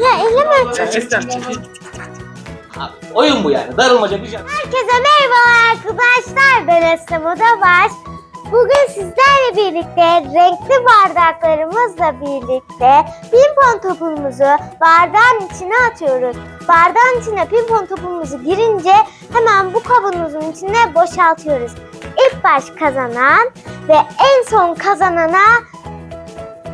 Ya çekil. Ha, Oyun bu yani. Darılmaca bir şey. Herkese merhaba arkadaşlar. Ben Esra Modabaş. Bugün sizlerle birlikte renkli bardaklarımızla birlikte pimpon topumuzu bardağın içine atıyoruz. Bardağın içine pimpon topumuzu girince hemen bu kavanozun içine boşaltıyoruz. İlk baş kazanan ve en son kazanana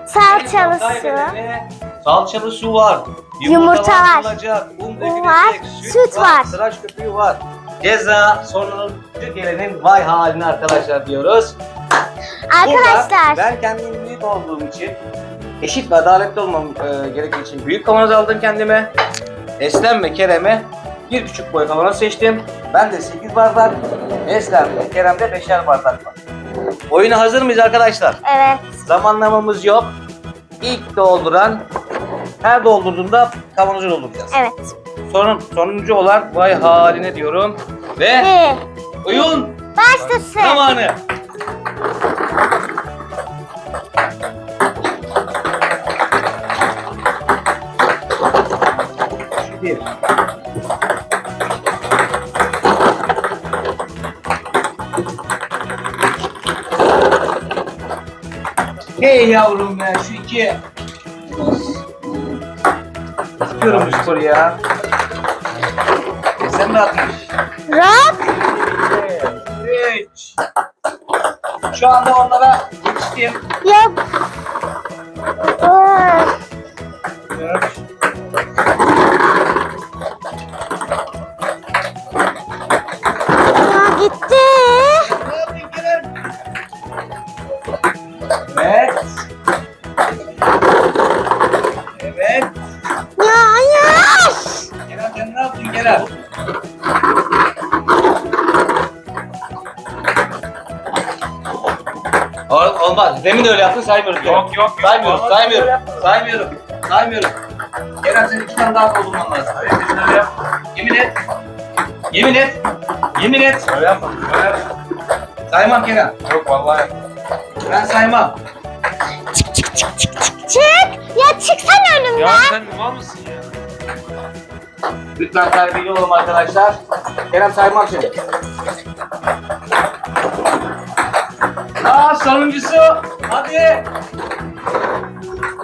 salçalı su. Kaybedene Salçalı su var. Yumurta var. atılacak, Un dökülecek. var, süt var. Tıraş köpüğü var. Ceza sonuncu gelenin vay haline arkadaşlar diyoruz. Arkadaşlar Burada ben kendim büyük olduğum için eşit ve adaletli olmam e, gerektiği için büyük kavanoz aldım kendime. Eslem ve Kerem'e bir küçük boy kavanoz seçtim. Ben de 8 bardak, Eslem ve Kerem'de 5'er bardak var. Oyuna hazır mıyız arkadaşlar? evet Zamanlamamız yok. İlk dolduran her doldurduğunda kavanozu dolduracağız. evet. Son, sonuncu olan vay haline diyorum. Ve Bir oyun başlasın. zamanı. Bir. Hey yavrum ya şu iki. Sıkıyorum bu sporu ya. E sen de atmış. Rock. Üç. Şu anda onlara geçtim. Yok. Ol- Olmaz. Demin de öyle yaptın saymıyorum. Kerem. Yok, yok, yok. Saymıyorum, Olmaz, saymıyorum. öyle yapma. Saymıyorum. Saymıyorum. Kerem senin iki tane daha doldurman lazım. Hayır biz öyle. Yemin et. Yemin et. Yemin et. Öyle yapma. Öyle yapma. Saymam Kerem. Yok vallahi yapma. Ben saymam. Çık. Ya çıksana önümden. Ya sen mal mısın ya? Lütfen sahibi olalım arkadaşlar. Kerem saymam seni. Aa sonuncusu. Hadi.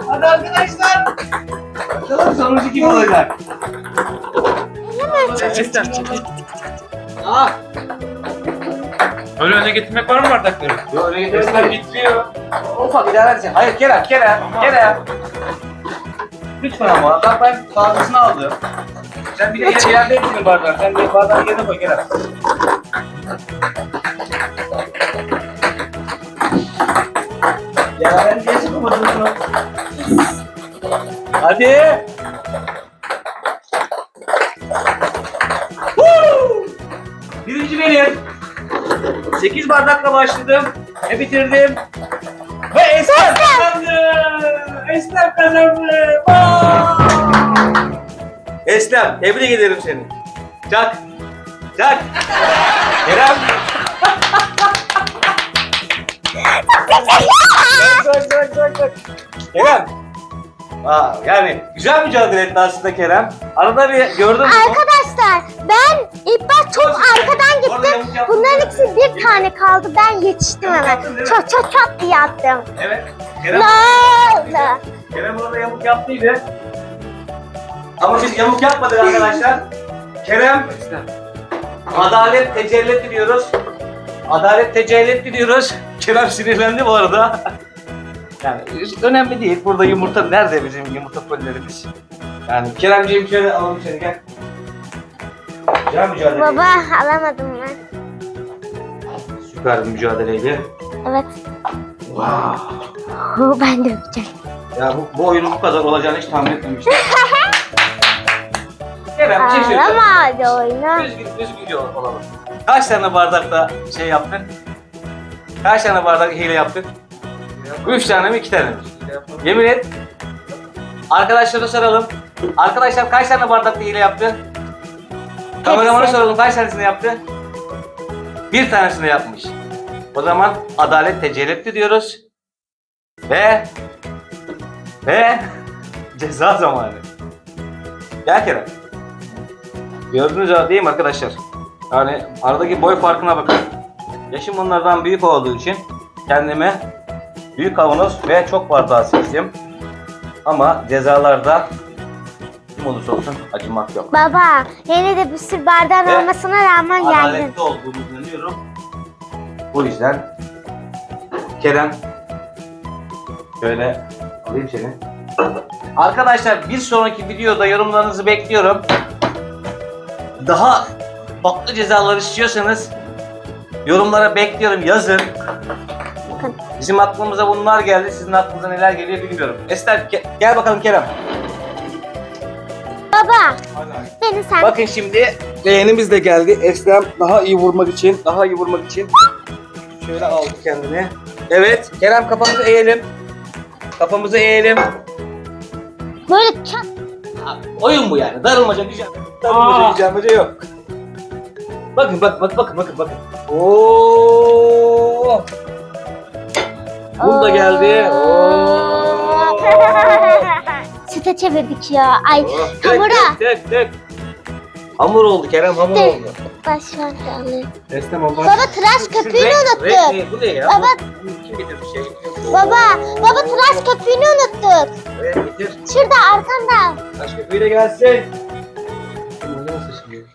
Hadi arkadaşlar. Bakalım sonuncu kim olacak? Elime aç. Estem çekil. Ah. Öyle öne getirmek var mı bardakları? Yok öyle Estem getirmem. bitmiyor. Ufak idare edeceğim. Hayır Kerem, Kerem, Tamam. Kerem. Lütfen ama bak ben fazlasını aldım. Sen bir de yere yerde ettin bardağı. Sen de bardağın yerine koy Kerem. Hadi. Woo! Birinci benim. 8 bardakla başladım ve bitirdim. Ve Eslem kazandı. Eslem kazandı. Eslem tebrik ederim seni. Çak. Çak. Kerem. Çak Kerem. Aa, yani güzel mücadele etti aslında Kerem. Arada bir gördün mü? Arkadaşlar ben ilk baş çok Çok arkadan gittim. Bunların ikisi bir tane kaldı. Ben yetiştim hemen. çat çat diye attım. Evet. Kerem. La. Kerem orada yamuk yaptıydı. Ama biz yamuk yapmadık arkadaşlar. Kerem adalet tecelli diyoruz. Adalet tecelli diyoruz. Kerem sinirlendi bu arada. Yani önemli değil. Burada yumurta nerede bizim yumurta kollerimiz? Yani Keremciğim şöyle alalım seni gel. Güzel mücadele. Baba alamadım ben. Süper bir mücadeleydi. Evet. Wow. Hu, ben de öpeceğim. Ya bu, bu oyunun bu kadar olacağını hiç tahmin etmemiştim. Kerem bir şey söyleyeceğim. Ağlamadı oyunu. Düzgün, düzgünce olalım. Kaç tane bardakta şey yaptın? Kaç tane bardak hile yaptın? Üç tane mi iki tane mi? Yemin et. Arkadaşlara soralım. Arkadaşlar kaç tane bardakta hile yaptı? Kameramana soralım kaç tanesini yaptı? Bir tanesini yapmış. O zaman adalet tecelli etti diyoruz. Ve ve ceza zamanı. Gel Kerem. Gördünüz değil mi arkadaşlar? Yani aradaki boy farkına bakın. Yaşım onlardan büyük olduğu için kendime büyük kavanoz ve çok bardağı seçtim. Ama cezalarda kim olursa olsun acımak yok. Baba yine de bir sürü bardağın Ve olmasına rağmen geldin. Adaletli olduğumu inanıyorum. O yüzden Kerem şöyle alayım seni. Arkadaşlar bir sonraki videoda yorumlarınızı bekliyorum. Daha farklı cezalar istiyorsanız yorumlara bekliyorum yazın. Bizim aklımıza bunlar geldi. Sizin aklınıza neler geliyor bilmiyorum. Ester ge- gel bakalım Kerem. Baba beni sen Bakın şimdi leğenimiz de geldi. Eslem daha iyi vurmak için, daha iyi vurmak için şöyle aldı kendini. Evet, Kerem kafamızı eğelim. Kafamızı eğelim. böyle çat. Ha, Oyun bu yani. Darılmaca güzel. Darılmaca Aa. güzelmece yok. Bakın bak bak bakın bakın bakın. Oo! Bum da geldi. Oo! Süte çevirdik ya. Ay Oh, hamura. dök, dök, dök. Hamur oldu Kerem, hamur Dök. oldu. Başbakanlığı. Eslem abla. Baba tıraş köpüğünü unuttuk. Bu ne ya? Baba. Bu Kim getirmiş şey? Baba, baba tıraş köpüğünü unuttuk. Evet getir. Şurada arkanda. Taş köpüğü de gelsin. Nasıl şimdi?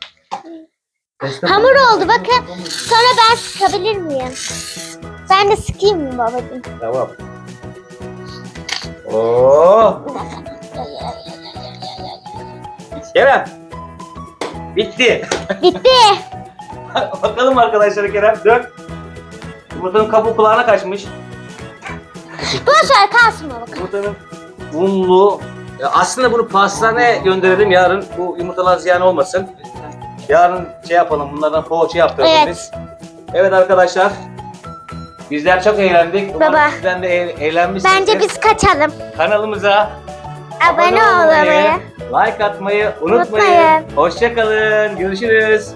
Eslem Hamur oldu bakın. Sonra ben sıkabilir miyim? Ben de sıkayım mı babacığım? Tamam. Oo. Kerem. Bitti. Bitti. Bakalım arkadaşlar Kerem dök. Yumurtanın kabuğu kulağına kaçmış. Boş ver kalsın baba. Yumurtanın unlu. Ya aslında bunu pastaneye gönderelim yarın. Bu yumurtalar ziyan olmasın. Yarın şey yapalım bunlardan poğaça yaptıralım Evet. biz. Evet arkadaşlar. Bizler çok eğlendik. Umarım Baba. Sizden de eğ- eğlenmişsinizdir. Bence biz kaçalım. kanalımıza Abone olmayı. like atmayı unutmayın. Unutmayın. Hoşçakalın. Görüşürüz.